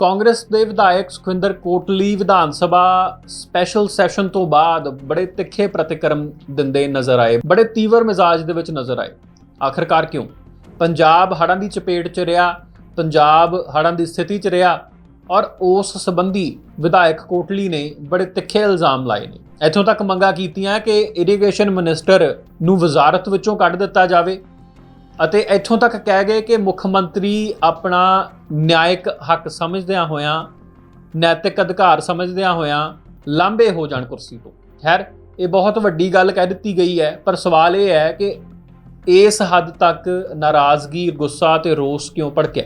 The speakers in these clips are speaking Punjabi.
ਕਾਂਗਰਸ ਦੇ ਵਿਧਾਇਕ ਸੁਖਵਿੰਦਰ ਕੋਟਲੀ ਵਿਧਾਨ ਸਭਾ ਸਪੈਸ਼ਲ ਸੈਸ਼ਨ ਤੋਂ ਬਾਅਦ ਬੜੇ ਤਿੱਖੇ ਪ੍ਰਤੀਕਰਮ ਦਿੰਦੇ ਨਜ਼ਰ ਆਏ, ਬੜੇ ਤੀਵਰ ਮਿਜ਼ਾਜ ਦੇ ਵਿੱਚ ਨਜ਼ਰ ਆਏ। ਆਖਰਕਾਰ ਕਿਉਂ? ਪੰਜਾਬ ਹੜ੍ਹਾਂ ਦੀ ਚਪੇਟ 'ਚ ਰਿਹਾ, ਪੰਜਾਬ ਹੜ੍ਹਾਂ ਦੀ ਸਥਿਤੀ 'ਚ ਰਿਹਾ ਔਰ ਉਸ ਸੰਬੰਧੀ ਵਿਧਾਇਕ ਕੋਟਲੀ ਨੇ ਬੜੇ ਤਿੱਖੇ ਇਲਜ਼ਾਮ ਲਾਏ ਨੇ। ਇੱਥੋਂ ਤੱਕ ਮੰਗਾਂ ਕੀਤੀਆਂ ਕਿ ਇਰੀਗੇਸ਼ਨ ਮਿਨਿਸਟਰ ਨੂੰ ਵਜ਼ਾਰਤ ਵਿੱਚੋਂ ਕੱਢ ਦਿੱਤਾ ਜਾਵੇ। ਅਤੇ ਇੱਥੋਂ ਤੱਕ ਕਹਿ ਗਏ ਕਿ ਮੁੱਖ ਮੰਤਰੀ ਆਪਣਾ ਨਿਆਇਕ ਹੱਕ ਸਮਝਦਿਆਂ ਹੋਇਆਂ, ਨੈਤਿਕ ਅਧਿਕਾਰ ਸਮਝਦਿਆਂ ਹੋਇਆਂ ਲਾਂਬੇ ਹੋ ਜਾਣ ਕੁਰਸੀ ਤੋਂ। ਖੈਰ, ਇਹ ਬਹੁਤ ਵੱਡੀ ਗੱਲ ਕਹਿ ਦਿੱਤੀ ਗਈ ਹੈ, ਪਰ ਸਵਾਲ ਇਹ ਹੈ ਕਿ ਇਸ ਹੱਦ ਤੱਕ ਨਾਰਾਜ਼ਗੀ, ਗੁੱਸਾ ਤੇ ਰੋਸ ਕਿਉਂ ਭੜਕਿਆ?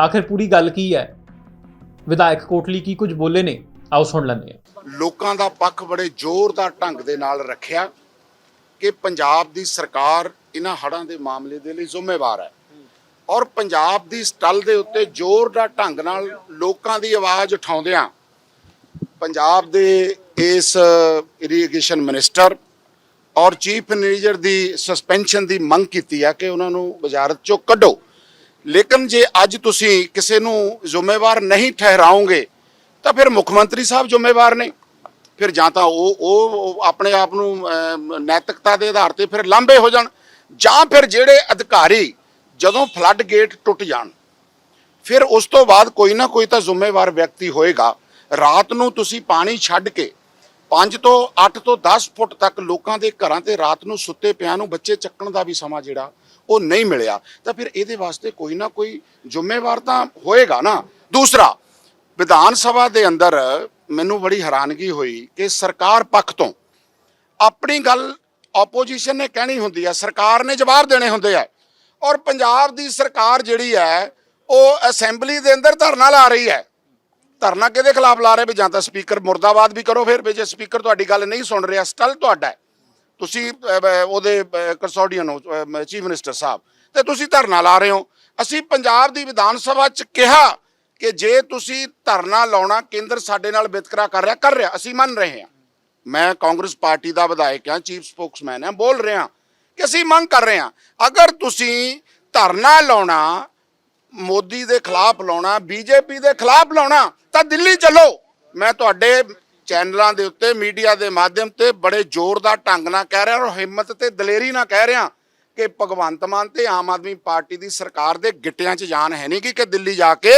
ਆਖਿਰ ਪੂਰੀ ਗੱਲ ਕੀ ਹੈ? ਵਿਧਾਇਕ ਕੋਟਲੀ ਕੀ ਕੁਝ ਬੋਲੇ ਨੇ? ਆਓ ਸੁਣ ਲੈਂਦੇ ਹਾਂ। ਲੋਕਾਂ ਦਾ ਪੱਖ ਬੜੇ ਜ਼ੋਰਦਾਰ ਢੰਗ ਦੇ ਨਾਲ ਰੱਖਿਆ ਕਿ ਪੰਜਾਬ ਦੀ ਸਰਕਾਰ ਇਹਨਾਂ ਹੜਾਂ ਦੇ ਮਾਮਲੇ ਦੇ ਲਈ ਜ਼ਿੰਮੇਵਾਰ ਹੈ। ਔਰ ਪੰਜਾਬ ਦੀ ਸਟਲ ਦੇ ਉੱਤੇ ਜ਼ੋਰਦਾਰ ਢੰਗ ਨਾਲ ਲੋਕਾਂ ਦੀ ਆਵਾਜ਼ ਉਠਾਉਂਦਿਆਂ ਪੰਜਾਬ ਦੇ ਇਸ ਇਰੀਗੇਸ਼ਨ ਮਿਨਿਸਟਰ ਔਰ ਚੀਫ ਮੈਨੇਜਰ ਦੀ ਸਸਪੈਂਸ਼ਨ ਦੀ ਮੰਗ ਕੀਤੀ ਹੈ ਕਿ ਉਹਨਾਂ ਨੂੰ ਵਜ਼ਾਰਤ ਚੋਂ ਕੱਢੋ। ਲੇਕਿਨ ਜੇ ਅੱਜ ਤੁਸੀਂ ਕਿਸੇ ਨੂੰ ਜ਼ਿੰਮੇਵਾਰ ਨਹੀਂ ਠਹਿਰਾਓਗੇ ਤਾਂ ਫਿਰ ਮੁੱਖ ਮੰਤਰੀ ਸਾਹਿਬ ਜ਼ਿੰਮੇਵਾਰ ਨੇ। ਫਿਰ ਜਾਂ ਤਾਂ ਉਹ ਉਹ ਆਪਣੇ ਆਪ ਨੂੰ ਨੈਤਿਕਤਾ ਦੇ ਆਧਾਰ ਤੇ ਫਿਰ ਲਾਂਬੇ ਹੋ ਜਾਣ। ਜਾਂ ਫਿਰ ਜਿਹੜੇ ਅਧਿਕਾਰੀ ਜਦੋਂ ਫਲੱਡ ਗੇਟ ਟੁੱਟ ਜਾਣ, ਫਿਰ ਉਸ ਤੋਂ ਬਾਅਦ ਕੋਈ ਨਾ ਕੋਈ ਤਾਂ ਜ਼ਿੰਮੇਵਾਰ ਵਿਅਕਤੀ ਹੋਏਗਾ। ਰਾਤ ਨੂੰ ਤੁਸੀਂ ਪਾਣੀ ਛੱਡ ਕੇ 5 ਤੋਂ 8 ਤੋਂ 10 ਫੁੱਟ ਤੱਕ ਲੋਕਾਂ ਦੇ ਘਰਾਂ ਤੇ ਰਾਤ ਨੂੰ ਸੁੱਤੇ ਪਿਆਂ ਨੂੰ ਬੱਚੇ ਚੱਕਣ ਦਾ ਵੀ ਸਮਾਂ ਜਿਹੜਾ, ਉਹ ਨਹੀਂ ਮਿਲਿਆ। ਤਾਂ ਫਿਰ ਇਹਦੇ ਵਾਸਤੇ ਕੋਈ ਨਾ ਕੋਈ ਜ਼ਿੰਮੇਵਾਰ ਤਾਂ ਹੋਏਗਾ ਨਾ। ਦੂਸਰਾ, ਵਿਧਾਨ ਸਭਾ ਦੇ ਅੰਦਰ ਮੈਨੂੰ ਬੜੀ ਹੈਰਾਨਗੀ ਹੋਈ ਕਿ ਸਰਕਾਰ ਪੱਖ ਤੋਂ ਆਪਣੀ ਗੱਲ ਆਪੋਜੀਸ਼ਨ ਨੇ ਕਹਿਣੀ ਹੁੰਦੀ ਹੈ ਸਰਕਾਰ ਨੇ ਜਵਾਬ ਦੇਣੇ ਹੁੰਦੇ ਆ। ਔਰ ਪੰਜਾਬ ਦੀ ਸਰਕਾਰ ਜਿਹੜੀ ਹੈ ਉਹ ਅਸੈਂਬਲੀ ਦੇ ਅੰਦਰ ਧਰਨਾ ਲਾ ਰਹੀ ਹੈ ਧਰਨਾ ਕਿਹਦੇ ਖਿਲਾਫ ਲਾ ਰਹੇ ਵੀ ਜਾਂ ਤਾਂ ਸਪੀਕਰ ਮੁਰਦਾਬਾਦ ਵੀ ਕਰੋ ਫਿਰ ਵੀ ਜੇ ਸਪੀਕਰ ਤੁਹਾਡੀ ਗੱਲ ਨਹੀਂ ਸੁਣ ਰਿਹਾ, ਸਟਲ ਤੁਹਾਡਾ। ਤੁਸੀਂ ਉਹਦੇ ਕਸਟੋਡੀਅਨ ਹੋ ਚੀਫ ਮਿਨਿਸਟਰ ਸਾਹਿਬ, ਤੇ ਤੁਸੀਂ ਧਰਨਾ ਲਾ ਰਹੇ ਹੋ। ਅਸੀਂ ਪੰਜਾਬ ਦੀ ਵਿਧਾਨ ਸਭਾ ਚ ਕਿਹਾ ਕਿ ਜੇ ਤੁਸੀਂ ਧਰਨਾ ਲਾਉਣਾ, ਕੇਂਦਰ ਸਾਡੇ ਨਾਲ ਵਿਤਕਰਾ ਕਰ ਰਿਹਾ ਕਰ ਰਿਹਾ, ਅਸੀਂ ਮੰਨ ਰਹੇ ਹਾਂ। ਮੈਂ ਕਾਂਗਰਸ ਪਾਰਟੀ ਦਾ ਵਿਧਾਇਕ ਹਾਂ ਚੀਫ ਸਪੋਕਸਮੈਨ ਹਾਂ, ਬੋਲ ਰਿਹਾ ਕਿ ਅਸੀਂ ਮੰਗ ਕਰ ਰਹੇ ਹਾਂ, ਅਗਰ ਤੁਸੀਂ ਧਰਨਾ ਲਾਉਣਾ, ਮੋਦੀ ਦੇ ਖਿਲਾਫ ਲਾਉਣਾ, ਬੀਜੇਪੀ ਦੇ ਖਿਲਾਫ ਲਾਉਣਾ, ਤਾਂ ਦਿੱਲੀ ਚੱਲੋ। ਮੈਂ ਤੁਹਾਡੇ ਚੈਨਲਾਂ ਦੇ ਉੱਤੇ, ਮੀਡੀਆ ਦੇ ਮਾਧਿਅਮ ਤੇ ਬੜੇ ਜ਼ੋਰਦਾਰ ਢੰਗ ਨਾਲ ਕਹਿ ਰਿਹਾ ਔਰ ਹਿੰਮਤ ਤੇ ਦਲੇਰੀ ਨਾਲ ਕਹਿ ਰਿਹਾ ਕਿ ਭਗਵੰਤ ਮਾਨ ਤੇ ਆਮ ਆਦਮੀ ਪਾਰਟੀ ਦੀ ਸਰਕਾਰ ਦੇ ਗਿੱਟਿਆਂ 'ਚ ਜਾਨ ਹੈ ਨਹੀਂ ਕਿ ਦਿੱਲੀ ਜਾ ਕੇ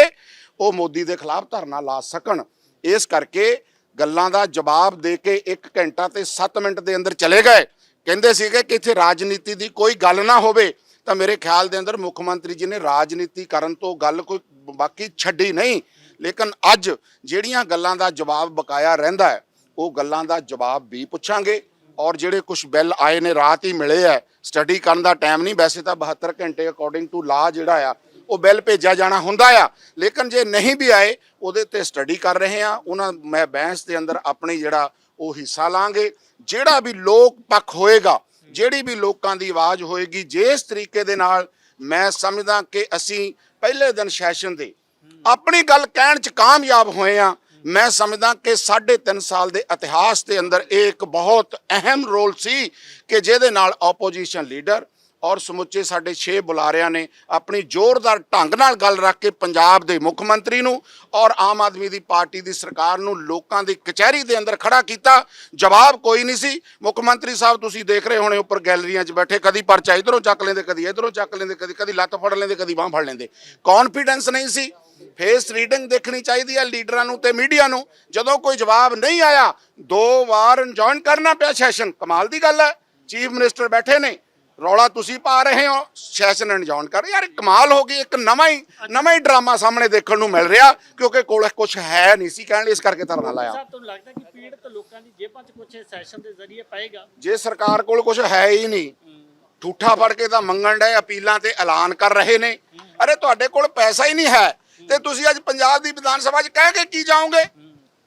ਉਹ ਮੋਦੀ ਦੇ ਖਿਲਾਫ ਧਰਨਾ ਲਾ ਸਕਣ। ਇਸ ਕਰਕੇ ਗੱਲਾਂ ਦਾ ਜਵਾਬ ਦੇ ਕੇ 1 ਘੰਟਾ ਤੇ 7 ਮਿੰਟ ਦੇ ਅੰਦਰ ਚਲੇ ਗਏ। ਕਹਿੰਦੇ ਸੀਗੇ ਕਿ ਇੱਥੇ ਰਾਜਨੀਤੀ ਦੀ ਕੋਈ ਗੱਲ ਨਾ ਹੋਵੇ, ਤਾਂ ਮੇਰੇ ਖਿਆਲ ਦੇ ਅੰਦਰ ਮੁੱਖ ਮੰਤਰੀ ਜੀ ਨੇ ਰਾਜਨੀਤੀ ਕਰਨ ਤੋਂ ਗੱਲ ਕੋਈ ਬਾਕੀ ਛੱਡੀ ਨਹੀਂ। ਲੇਕਿਨ ਅੱਜ ਜਿਹੜੀਆਂ ਗੱਲਾਂ ਦਾ ਜਵਾਬ ਬਕਾਇਆ ਰਹਿੰਦਾ ਹੈ, ਉਹ ਗੱਲਾਂ ਦਾ ਜਵਾਬ ਵੀ ਪੁੱਛਾਂਗੇ। ਔਰ ਜਿਹੜੇ ਕੁਝ ਬਿੱਲ ਆਏ ਨੇ, ਰਾਤ ਹੀ ਮਿਲੇ ਆ ਸਟੱਡੀ ਕਰਨ ਦਾ ਟਾਈਮ ਨਹੀਂ, ਵੈਸੇ ਤਾਂ 72 ਘੰਟੇ ਅਕੋਰਡਿੰਗ ਟੂ ਲਾ ਜਿਹੜਾ ਆ ਉਹ ਬਿੱਲ ਭੇਜਿਆ ਜਾਣਾ ਹੁੰਦਾ ਆ। ਲੇਕਿਨ ਜੇ ਨਹੀਂ ਵੀ ਆਏ, ਉਹਦੇ ਤੇ ਸਟੱਡੀ ਕਰ ਰਹੇ ਆ। ਉਹਨਾਂ ਮੈਂ ਬਹਿਸ ਦੇ ਅੰਦਰ ਆਪਣੀ ਜਿਹੜਾ ਉਹ ਹਿੱਸਾ ਲਾਂਗੇ। ਜਿਹੜਾ ਵੀ ਲੋਕ ਪੱਖ ਹੋਏਗਾ, ਜਿਹੜੀ ਵੀ ਲੋਕਾਂ ਦੀ ਆਵਾਜ਼ ਹੋਏਗੀ, ਜਿਸ ਤਰੀਕੇ ਦੇ ਨਾਲ ਮੈਂ ਸਮਝਦਾ ਕਿ ਅਸੀਂ ਪਹਿਲੇ ਦਿਨ ਸੈਸ਼ਨ ਦੇ ਆਪਣੀ ਗੱਲ ਕਹਿਣ ਚ ਕਾਮਯਾਬ ਹੋਏ ਆ। ਮੈਂ ਸਮਝਦਾ ਕਿ 3.5 ਸਾਲ ਦੇ ਇਤਿਹਾਸ ਦੇ ਅੰਦਰ ਇਹ ਇੱਕ ਬਹੁਤ ਅਹਿਮ ਰੋਲ ਸੀ ਕਿ ਜਿਹਦੇ ਨਾਲ ਆਪੋਜੀਸ਼ਨ ਲੀਡਰ ਔਰ ਸਮੁੱਚੇ ਸਾਡੇ 6 ਬੁਲਾਰਿਆਂ ਨੇ ਆਪਣੀ ਜ਼ੋਰਦਾਰ ਢੰਗ ਨਾਲ ਗੱਲ ਰੱਖ ਕੇ ਪੰਜਾਬ ਦੇ ਮੁੱਖ ਮੰਤਰੀ ਨੂੰ ਔਰ ਆਮ ਆਦਮੀ ਦੀ ਪਾਰਟੀ ਦੀ ਸਰਕਾਰ ਨੂੰ ਲੋਕਾਂ ਦੀ ਕਚਹਿਰੀ ਦੇ ਅੰਦਰ ਖੜਾ ਕੀਤਾ। ਜਵਾਬ ਕੋਈ ਨਹੀਂ ਸੀ। ਮੁੱਖ ਮੰਤਰੀ ਸਾਹਿਬ, ਤੁਸੀਂ ਦੇਖ ਰਹੇ ਹੋਣੇ ਉੱਪਰ ਗੈਲਰੀਆਂ 'ਚ ਬੈਠੇ। ਕਦੀ ਪਰਚਾ ਇਧਰੋਂ ਚੱਕ ਲੈਂਦੇ, ਕਦੀ ਇਧਰੋਂ ਚੱਕ ਲੈਂਦੇ, ਕਦੀ ਕਦੀ ਲੱਤ ਫੜ ਲੈਂਦੇ, ਕਦੀ ਬਾਹ ਫੜ ਲੈਂਦੇ। ਕੌਨਫੀਡੈਂਸ ਨਹੀਂ ਸੀ। ਫੇਸ ਰੀਡਿੰਗ ਦੇਖਣੀ ਚਾਹੀਦੀ ਹੈ ਲੀਡਰਾਂ ਨੂੰ ਤੇ ਮੀਡੀਆ ਨੂੰ। ਜਦੋਂ ਕੋਈ ਜਵਾਬ ਨਹੀਂ ਆਇਆ, ਦੋ ਵਾਰ ਜੁਆਇਨ ਕਰਨਾ ਪਿਆ ਸੈਸ਼ਨ ਕਮਾਲ ਦੀ ਗੱਲ ਹੈ। ਚੀਫ ਮਿਨਿਸਟਰ ਬੈਠੇ ਨੇ। ਰੌਲਾ ਤੁਸੀਂ ਪਾ ਰਹੇ ਹੋ ਸੈਸ਼ਨ ਅਨਜਾਨ ਕਰ ਯਾਰ ਕਮਾਲ ਹੋ ਗਈ ਇੱਕ ਨਵਾਂ ਹੀ ਨਵਾਂ ਹੀ ਡਰਾਮਾ ਸਾਹਮਣੇ ਦੇਖਣ ਨੂੰ ਮਿਲ ਰਿਹਾ ਕਿਉਂਕਿ ਕੋਲ ਕੁਝ ਹੈ ਨਹੀਂ ਸੀ ਕਹਿਣ ਲਈ ਇਸ ਕਰਕੇ ਧਰਨਾ ਲਾਇਆ। ਸਾਹਿਬ ਤੁਹਾਨੂੰ ਲੱਗਦਾ ਕਿ ਪੀੜਤ ਲੋਕਾਂ ਦੀ ਜੇਬਾਂ 'ਚ ਕੁਝ ਸੈਸ਼ਨ ਦੇ ਜ਼ਰੀਏ ਪਏਗਾ? ਜੇ ਸਰਕਾਰ ਕੋਲ ਕੁਝ ਹੈ ਹੀ ਨਹੀਂ ਠੂਠਾ ਫੜ ਕੇ ਤਾਂ ਮੰਗਣ ਡਏ ਅਪੀਲਾਂ ਤੇ ਐਲਾਨ ਕਰ ਰਹੇ ਨੇ। ਅਰੇ ਤੁਹਾਡੇ ਕੋਲ ਪੈਸਾ ਹੀ ਨਹੀਂ ਹੈ। ਤੇ ਤੁਸੀਂ ਅੱਜ ਪੰਜਾਬ ਦੀ ਵਿਧਾਨ ਸਭਾ 'ਚ ਕਹਿ ਕੇ ਕੀ ਜਾਓਗੇ?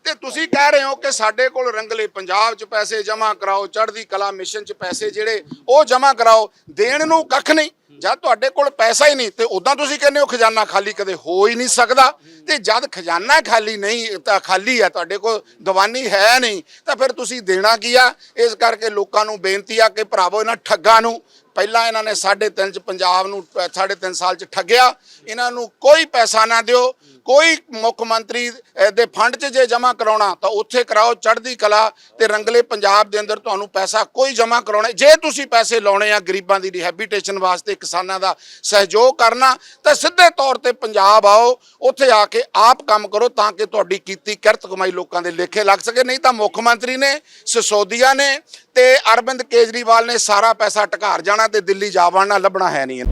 ਤੇ ਤੁਸੀਂ ਕਹਿ ਰਹੇ ਹੋ ਕਿ ਸਾਡੇ ਕੋਲ ਰੰਗਲੇ ਪੰਜਾਬ 'ਚ ਪੈਸੇ ਜਮ੍ਹਾਂ ਕਰਾਓ, ਚੜ੍ਹਦੀ ਕਲਾ ਮਿਸ਼ਨ 'ਚ ਪੈਸੇ ਜਿਹੜੇ ਉਹ ਜਮ੍ਹਾਂ ਕਰਾਓ, ਦੇਣ ਨੂੰ ਕੱਖ ਨਹੀਂ। ਜਦ ਤੁਹਾਡੇ ਕੋਲ ਪੈਸਾ ਹੀ ਨਹੀਂ ਤੇ ਉਦਾਂ ਤੁਸੀਂ ਕਹਿੰਦੇ ਹੋ ਖਜ਼ਾਨਾ ਖਾਲੀ ਕਦੇ ਹੋ ਹੀ ਨਹੀਂ ਸਕਦਾ। ਤੇ ਜਦ ਖਜ਼ਾਨਾ ਖਾਲੀ ਨਹੀਂ, ਤਾਂ ਖਾਲੀ ਆ, ਤੁਹਾਡੇ ਕੋਲ ਦੀਵਾਨੀ ਹੈ ਨਹੀਂ, ਤਾਂ ਫਿਰ ਤੁਸੀਂ ਦੇਣਾ ਕੀ ਆ? ਇਸ ਕਰਕੇ ਲੋਕਾਂ ਨੂੰ ਬੇਨਤੀ ਆ ਕਿ ਭਰਾਵੋ, ਇਹਨਾਂ ਠੱਗਾਂ ਨੂੰ, ਪਹਿਲਾਂ ਇਹਨਾਂ ਨੇ 3.5 ਚ ਪੰਜਾਬ ਨੂੰ 3.5 ਸਾਲ ਚ ਠੱਗਿਆ। ਇਹਨਾਂ ਨੂੰ ਕੋਈ ਪੈਸਾ ਨਾ ਦਿਓ। ਕੋਈ ਮੁੱਖ ਮੰਤਰੀ ਦੇ ਫੰਡ 'ਚ ਜੇ ਜਮ੍ਹਾਂ ਕਰਾਉਣਾ, ਤਾਂ ਉੱਥੇ ਕਰਾਓ ਚੜ੍ਹਦੀ ਕਲਾ ਤੇ ਰੰਗਲੇ ਪੰਜਾਬ ਦੇ ਅੰਦਰ ਤੁਹਾਨੂੰ ਪੈਸਾ ਕੋਈ ਜਮ੍ਹਾਂ ਕਰਾਉਣਾ ਜੇ ਤੁਸੀਂ ਪੈਸੇ ਲਾਉਣੇ ਆ ਗਰੀਬਾਂ ਦੀ ਰਿਹੈਬਿਟੇਸ਼ਨ ਵਾਸਤੇ, ਕਿਸਾਨਾਂ ਦਾ ਸਹਿਯੋਗ ਕਰਨਾ, ਤਾਂ ਸਿੱਧੇ ਤੌਰ ਤੇ ਪੰਜਾਬ ਆਓ, ਉੱਥੇ ਆ ਕੇ ਆਪ ਕੰਮ ਕਰੋ ਤਾਂ ਕਿ ਤੁਹਾਡੀ ਕੀਤੀ ਕਿਰਤ ਕਮਾਈ ਲੋਕਾਂ ਦੇ ਲੇਖੇ ਲੱਗ ਸਕੇ। ਨਹੀਂ ਤਾਂ ਮੁੱਖ ਮੰਤਰੀ ਨੇ, ਸਸੋਦੀਆ ਨੇ ਤੇ ਅਰਵਿੰਦ ਕੇਜਰੀਵਾਲ ਨੇ ਸਾਰਾ ਪੈਸਾ ਟਕਾਰ ਜਾਣਾ ਤੇ ਦਿੱਲੀ ਜਾ ਵੜਨਾ, ਲੱਭਣਾ ਹੈ ਨਹੀਂ।